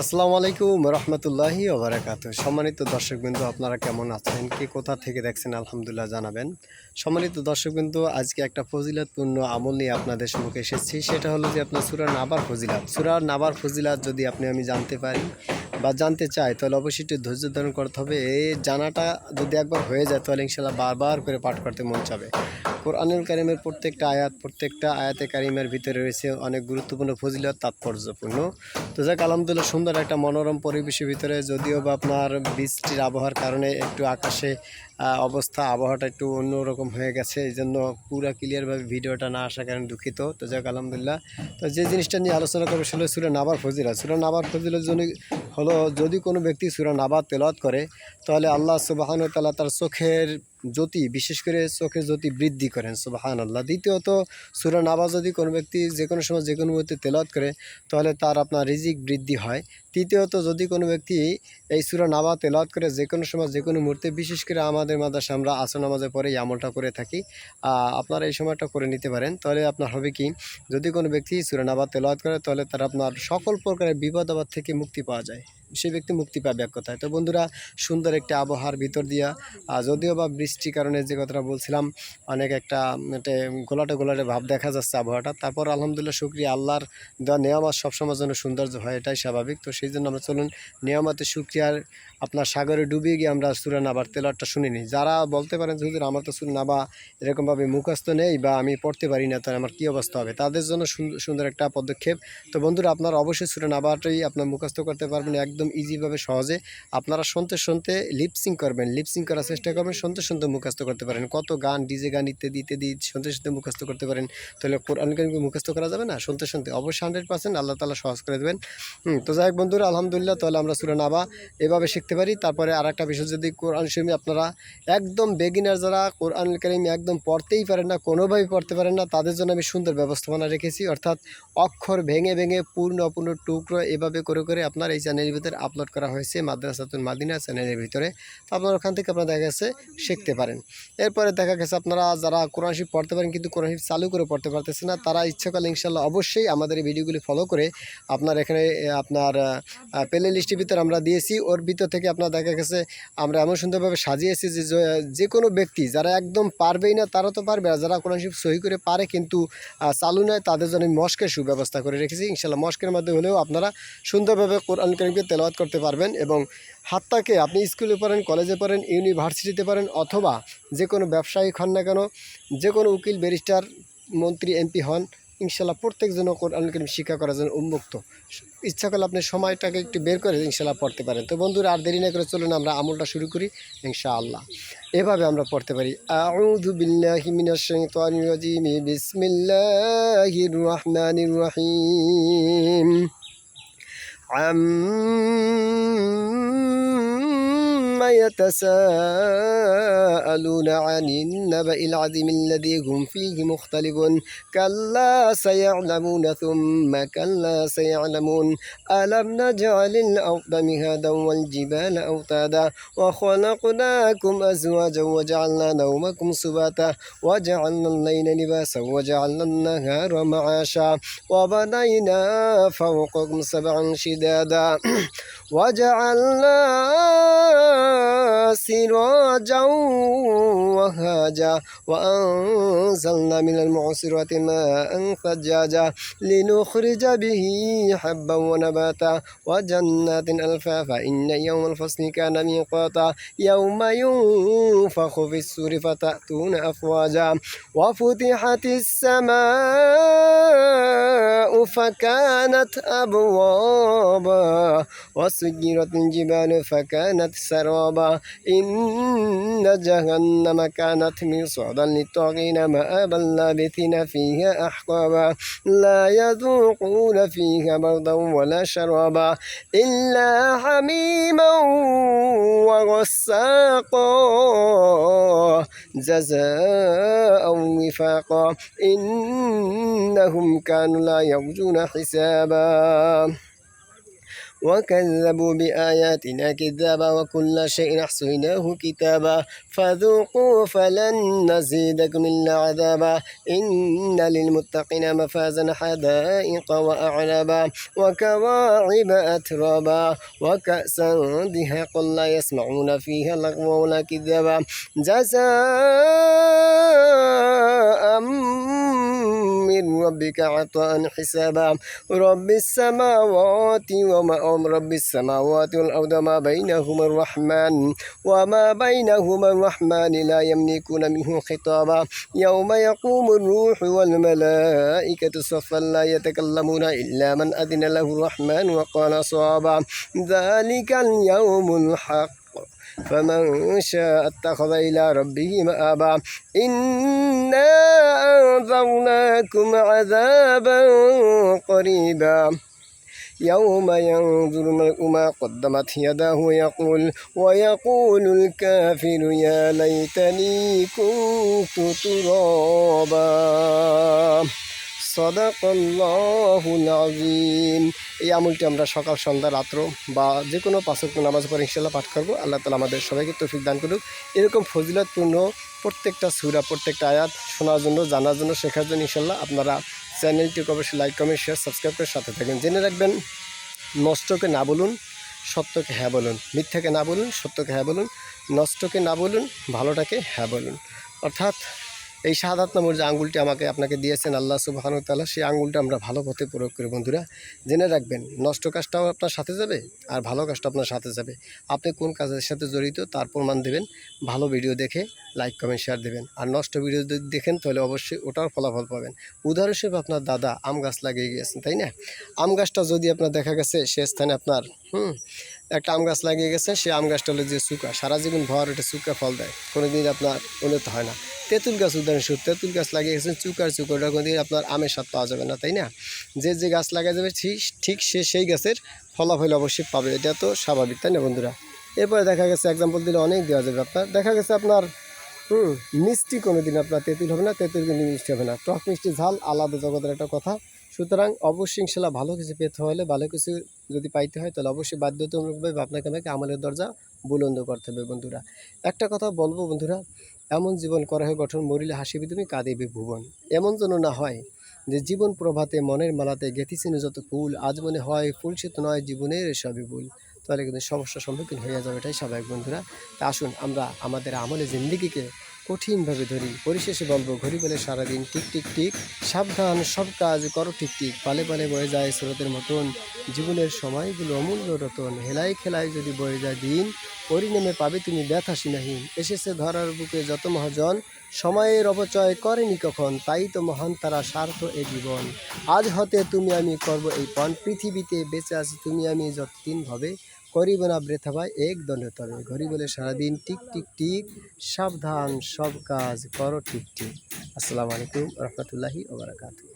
আসসালামু আলাইকুম রহমতুল্লাহি ওবরাকাত সম্মানিত দর্শকবৃন্দু, আপনারা কেমন আছেন? কে কোথা থেকে দেখছেন? আলহামদুলিল্লাহ জানাবেন। সম্মানিত দর্শকবৃন্দু, আজকে একটা ফজিলাতপূর্ণ আমল নিয়ে আপনাদের সম্মুখে এসেছি। সেটা হলো যে আপনার সুরার নাবার ফজিলাত। সুরার নাবার ফজিলাত যদি আপনি, আমি জানতে পারি বা জানতে চাই, তাহলে অবশ্যই একটু ধৈর্য ধারণ করতে হবে। এই জানাটা যদি একবার হয়ে যায়, তাহলে ইনশাল্লাহ বারবার করে পাঠ করতে মন চাবে। কোরআনুল কারিমের প্রত্যেকটা আয়াত, প্রত্যেকটা আয়াতে কারিমের ভিতরে রয়েছে অনেক গুরুত্বপূর্ণ ফজিলত, তাৎপর্যপূর্ণ। তো যাক, আলহামদুলিল্লাহ, সুন্দর একটা মনোরম পরিবেশের ভিতরে যদিও বা আপনার বৃষ্টির আবহাওয়ার কারণে একটু আকাশে অবস্থা, আবহাওয়াটা একটু অন্যরকম হয়ে গেছে এই জন্য পুরো ক্লিয়ারভাবে ভিডিওটা না আসার কারণে দুঃখিত। তো যাক, আলহামদুলিল্লাহ। তো যে জিনিসটা নিয়ে আলোচনা করব সেটা সুরা নাবার ফজিলা সুরা নাবার ফজিলের জন্য হলো, যদি কোনো ব্যক্তি সুরা নাবার তেলাওয়াত করে, তাহলে আল্লাহ সুবাহান তাল্লাহ তার চোখের জ্যোতি, বিশেষ করে চোখে জ্যোতি বৃদ্ধি করেন সুবাহান আল্লাহ দ্বিতীয়ত, সুরা নাবা যদি কোনো ব্যক্তি যে কোনো সময় যে কোনো মুহূর্তে তেলত করে, তাহলে তার আপনার রিজিক বৃদ্ধি হয়। তৃতীয়ত, যদি কোনো ব্যক্তি এই সুরা নাবা তেলাওয়াত করে যে কোনো সময়, যে কোনো মুহূর্তে, বিশেষ করে আমাদের মাদ্রাসা, আমরা আসর নামাজের পরে এই আমলটা করে থাকি আপনারা এই সময়টা করে নিতে পারেন। তাহলে আপনার হবে কি, যদি কোনো ব্যক্তি সুরা নাবা তেলাওয়াত করে, তাহলে তার আপনার সকল প্রকারের বিপদ আপদ থেকে মুক্তি পাওয়া যায়। সেই ব্যক্তি মুক্তি পাবে এক কথায়। তো বন্ধুরা, সুন্দর একটা আবহাওয়ার ভিতর দিয়া যদিও বা বৃষ্টির কারণে যে কথাটা বলছিলাম, অনেক একটা গোলাটে গোলাটে ভাব দেখা যাচ্ছে আবহাওয়াটা। তারপর আলহামদুলিল্লাহ, শুক্রিয়া। আল্লাহর দেওয়া নেয়ামাত সবসময় জন্য সৌন্দর্য হয়, এটাই স্বাভাবিক। তো সেই জন্য আমরা চলুন নিয়ামতের শুক্রিয়ার আপনার সাগরে ডুবিয়ে গিয়ে আমরা সুরান আবার তেলারটা শুনিনি যারা বলতে পারেন যে, হুজুর, আমার তো সুরান আবা এরকমভাবে মুখস্থ নেই বা আমি পড়তে পারি না, তাহলে আমার কী অবস্থা হবে? তাদের জন্য সুন্দর একটা পদক্ষেপ। তো বন্ধুরা, আপনারা অবশ্যই সুরান আবারটাই আপনার মুখস্থ করতে পারবেন একদম ইজিভাবে সহজে। আপনারা শুনতে শুনতে লিপসিং করবেন। লিপসিং করার চেষ্টা করবেন, শুনতে শুনতে মুখস্থ করতে পারেন। কত গান ডিজে গান ইত্যাদি ইত্যাদি শুনতে শুনতে মুখস্থ করতে পারেন। তাহলে কোরআন কারিমকে মুখস্থ করা যাবে না? শুনতে শুনতে অবশ্যই হান্ড্রেড পার্সেন্ট আল্লাহ তালা সহজ করে দেবেন। তো যাই হোক বন্ধুরা আলহামদুলিল্লাহ, তাহলে আমরা সুরান আবা এভাবে শিখতে পারি। তারপরে আর একটা বিষয়, যদি কোরআন শরীফ আপনারা একদম বেগিনার যারা কোরআন কারিম একদম পড়তেই পারেন না, কোনোভাবেই পড়তে পারেন না, তাদের জন্য আমি সুন্দর ব্যবস্থাপনা রেখেছি। অর্থাৎ অক্ষর ভেঙে ভেঙে পূর্ণ অপূর্ণ টুকরো এভাবে করে করে আপনার এই চ্যানেলের ভিতরে আপলোড করা হয়েছে, মাদ্রাসাতুল মাদিনা চ্যানেলের ভিতরে। তো আপনার ওখান থেকে আপনারা দেখা গেছে শিখতে পারেন। এরপরে দেখা গেছে আপনারা যারা কোরআন শরীফ পড়তে পারেন, কিন্তু কোরআন শরীফ চালু করে পড়তে পারতেছে না, তারা ইচ্ছা করলে ইনশাল্লাহ অবশ্যই আমাদের এই ভিডিওগুলি ফলো করে আপনার এখানে, আপনার প্লে লিস্টের ভিতরে আমরা দিয়েছি। ওর ভিতর থেকে আপনার দেখা গেছে, আমরা এমন সুন্দরভাবে সাজিয়েছি যে যে কোনো ব্যক্তি যারা একদম পারবেই না, তারা তো পারবে আর যারা কোরআন শরীফ সহি করে পারে কিন্তু চালু নয় তাদের জন্য আমি মস্কের সুব্যবস্থা করে রেখেছি। ইনশাল্লাহ মস্কের মাধ্যমে হলেও আপনারা সুন্দরভাবে কোরআন করিমকে তেলাওয়াত করতে পারবেন এবং হাতটাকে আপনি স্কুলে পড়েন, কলেজে পড়েন, ইউনিভার্সিটিতে পড়েন অথবা যে কোনো ব্যবসায়িক হন না কেন, যে কোনো উকিল, ব্যারিস্টার, মন্ত্রী, এমপি হন ইনশাল্লাহ প্রত্যেকজন কোরআন করিম শিক্ষা করার জন্য উন্মুক্ত। ইচ্ছা করলে আপনি সময়টাকে একটু বের করে ইনশাল্লাহ পড়তে পারেন। তো বন্ধুরা, আর দেরি না করে চলুন আমরা আমলটা শুরু করি ইনশাআল্লাহ। এভাবে আমরা পড়তে পারি বিসমিল্লাহির يتساءلون عن النبأ العظيم الذي هم فيه مختلفون. كلا سيعلمون ثم كلا سيعلمون. ألم نجعل الأرض مهادا والجبال أوتادا وخلقناكم أزواجا وجعلنا نومكم سباتا وجعلنا الليل لباسا وجعلنا النهار معاشا وبنينا فوقكم سبعا شدادا وجعلنا سراجا وهاجا وأنزلنا من المعصرات ماء ثجاجا لنخرج به حبا ونباتا وجنات ألفافا. إن يوم الفصل كان ميقاتا. يوم ينفخ في السور فتأتون أفواجا. وفتحت السماء فكانت أبوابا وسجرت الجبال فكانت سرابا. إن جهنم كانت مرصادا للطاغين مآبا لابثين فيها أحقابا. لا يذوقون فيها بردا ولا شرابا إلا حميما وغساقا. جزاء وفاقا. إنهم كانوا لا يرجون حسابا. وكذبوا بآياتنا كذابا وكل شيء أحصيناه كتابا. فذوقوا فلن نزيدكم إلا عذابا. إن للمتقين مفازا حدائق وأعنابا. وكواعب أترابا. وكأسا دهاقا لا يسمعون فيها لغوا ولا كذابا. جزاء من ربك عطاء حسابا. رب السماوات وما رب السماوات والأرض ما بينهما الرحمن وما بينهما الرحمن لا يملكون منه خطابا. يوم يقوم الروح والملائكة صفا لا يتكلمون إلا من أذن له الرحمن وقال صوابا. ذلك اليوم الحق. فمن شاء اتخذ إلى ربه مآبا. إنا أنذرناكم عذابا قريبا. يوم ينظر المرء ما قدمت يداه ويقول ويقول الكافر يا ليتني كنت ترابا. সদাকল্লাহুল আজিম এই আমলটি আমরা সকাল, সন্ধ্যা, রাত্র বা যে কোনো পাঁচক নামাজ পর ইনশাল্লাহ পাঠ করব। আল্লাহ তালা আমাদের সবাইকে তৌফিক দান করুক। এরকম ফজিলতপূর্ণ প্রত্যেকটা সুরা, প্রত্যেকটা আয়াত শোনার জন্য, জানার জন্য, শেখার জন্য ইনশাল্লাহ আপনারা চ্যানেলটিকে অবশ্যই লাইক, কমেন্ট, শেয়ার, সাবস্ক্রাইব করে সাথে থাকেন। জেনে রাখবেন, নষ্টকে না বলুন, সত্যকে হ্যাঁ বলুন। মিথ্যাকে না বলুন, সত্যকে হ্যাঁ বলুন, নষ্টকে না বলুন, ভালোটাকে হ্যাঁ বলুন। অর্থাৎ এই শাহাদাত নামের যে আঙ্গুলটি আমাকে আপনাকে দিয়েছেন আল্লাহ সুবাহানু তাল্লাহ সেই আঙ্গুলটা আমরা ভালো পথে প্রয়োগ করি বন্ধুরা। জেনে রাখবেন, নষ্ট কাজটাও আপনার সাথে যাবে আর ভালো কাজটা আপনার সাথে যাবে। আপনি কোন কাজের সাথে জড়িত তার প্রমাণ দেবেন। ভালো ভিডিও দেখে লাইক, কমেন্ট, শেয়ার দেবেন। আর নষ্ট ভিডিও যদি দেখেন তাহলে অবশ্যই ওটার ফলাফল পাবেন। উদাহরণ হিসেবে আপনার দাদা আম গাছ লাগিয়ে গিয়েছেন, তাই না? আম গাছটা যদি আপনার দেখা গেছে, সে স্থানে আপনার, হুম একটা আম গাছ লাগিয়ে গেছে, সে আম গাছটা হলো যে চুকা সারা জীবন ভর এটা চুকা ফল দেয় কোনো দিন আপনার উন্নত হয় না। তেঁতুল গাছ উদাহরণস্বরূপ তেঁতুল গাছ লাগিয়ে গেছেন চুকার চুকা, ওটা কোনো দিন আপনার আমের স্বাদ পাওয়া যাবে না, তাই না? যে যে গাছ লাগা যাবে, ঠিক ঠিক সে সেই গাছের ফলাফল অবশ্যই পাবে, এটা তো স্বাভাবিক, তাই না বন্ধুরা? এরপরে দেখা গেছে এক্সাম্পল দিলে অনেক দেওয়া যাবে আপনার। দেখা গেছে আপনার, হুম, মিষ্টি কোনো দিন আপনার তেঁতুল হবে না, তেঁতুল কিন্তু মিষ্টি হবে না। টক মিষ্টি ঝাল, আলাদা জগতের একটা কথা। সুতরাং অবশ্যই ইনশাল্লাহ ভালো কিছু পেতে হলে, ভালো কিছু যদি পাইতে হয়, তাহলে অবশ্যই বাধ্যতামূলকভাবে আপনাকে আমাকে আমলের দরজা বুলন্দ করতে হবে বন্ধুরা। একটা কথা বলব বন্ধুরা, এমন জীবন করা হয়, গঠন মরিলে হাসিবি তুমি কাঁদিবি ভুবন। এমন যেন না হয় যে জীবন প্রভাতে, মনের মালাতে গেথিছিল যত ফুল, আজ মনে হয় ফুল সে তো নয়, জীবনের সবই ভুল তাহলে কিন্তু সমস্যার সম্মুখীন হয়ে যাবে এটাই স্বাভাবিক বন্ধুরা। তা আসুন আমরা আমাদের আমলে জিন্দিগিকে কঠিনভাবে ধরি। পরিশেষে বলব, ঘড়ি বলে সারাদিন টিক টিক টিক, সাবধান, সব কাজ করো ঠিক ঠিক পালে পালে বয়ে যায় স্রোতের মতন। জীবনের সময়গুলো অমূল্য রতন, হেলাই খেলায় যদি বয়ে যায় দিন, পরিণামে পাবে তুমি ব্যথা সীমাহীন। এসেছে ধরার বুকে যত মহাজন, সময়ের অপচয় করেনি কখন, তাই তো মহান তারা স্বার্থ এ জীবন। আজ হতে তুমি আমি করব এই পণ, পৃথিবীতে বেঁচে আছি তুমি আমি যতদিন ভাবে করিব না বৃথা ভাই, এক দণ্ড তবে ঘড়ি বলে সারাদিন টিক টিক টিক, সাবধান, সব কাজ করো ঠিক ঠিক আসসালামু আলাইকুম, রহমতুল্লাহি ওবরাকাতুহ